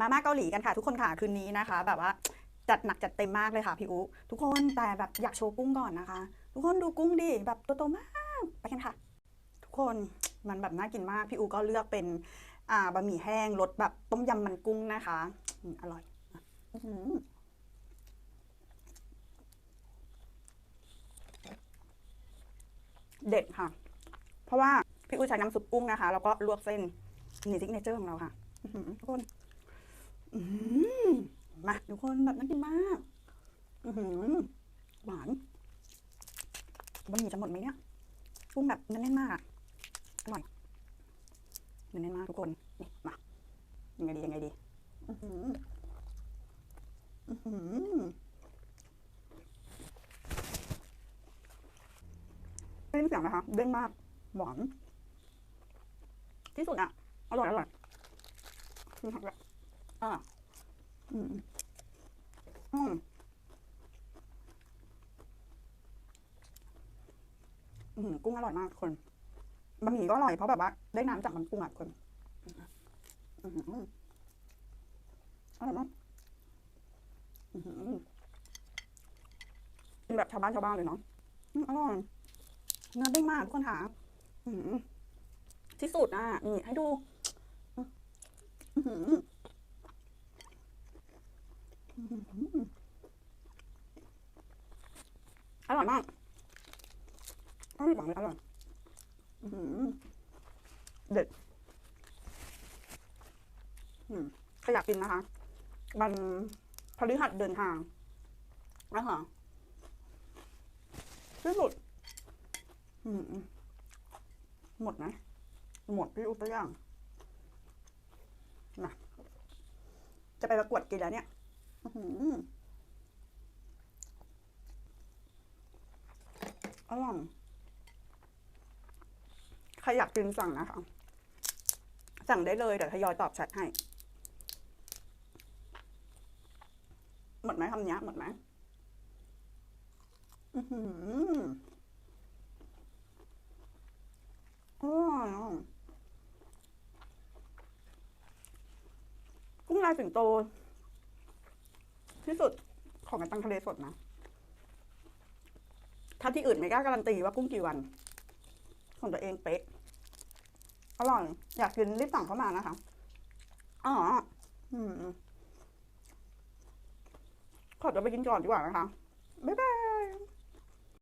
มาม่าเกาหลีกันค่ะ ทุกคนค่ะคืนนี้นะคะ แบบว่าจัดหนักจัดเต็มมากเลยค่ะพี่อูทุกคนแต่แบบอยากโชว์กุ้งก่อนนะคะ ทุกคนดูกุ้งดิแบบตัวโตมากไปกันค่ะ ทุกคนมันแบบน่ากินมากพี่อูก็เลือกเป็นอ่าบะหมี่แห้งรสแบบต้มยำมันกุ้งนะคะอร่อยเด็ดค่ะ เพราะว่าพี่อูใช้น้ำซุปกุ้งนะคะ แล้วก็ลวกเส้นนี่ซิกเนเจอร์ของเราค่ะทุกคน อืมมาทุกคนแบบน่ากินมาก อือหือหวานบะหมี่จะหมดไหมเนี่ยกุ้งแบบแน่นๆมากอร่อยแน่นๆมากทุกคนนี่มายังไงดียังไงดีอือหืออือหือไม่ได้ยินเสียงนะคะเด้งมากหวานที่สุดอะอร่อยอร่อยนี่ค่ะ อ่าอืม อืม อืม กุ้งอร่อยมากทุกคนบะหมี่ก็อร่อยเพราะแบบว่า ได้น้ำจากมันกุ้งอะทุกคน อืมอร่อยมากอืมเป็นแบบชาวบ้านชาวบ้านเลยเนาะอร่อยเนื้อเด้งมากทุกคนค่ะอืมที่สุดอะนี่ให้ดู อืม อร่อยมากอร่อยบอกเลยอร่อยอื้อหือเด็ดอืมใครอยากกินนะคะ มันพฤหัสเดินทางนะคะที่สุดอืมหมดไหมหมดพี่อุ๊บไปย่างนะจะไปประกวดกินแล้วเนี่ย อื้อร่อยใครอยากกินสั่งนะคะ สั่งได้เลยเดี๋ยวทยอยตอบแชทให้ หมดไหมคำนี้หมดไหมอือหืออร่อยกุ้งลายสิงโต ที่สุดของกระตังทะเลสดนะ ถ้าที่อื่นไม่กล้าการันตีว่ากุ้งกี่วัน ของตัวเองเป๊ะ อร่อย อยากกินรีบสั่งเข้ามานะคะ อ๋อ อืม ขอตัวไปกินก่อนดีกว่านะคะ บ๊ายบาย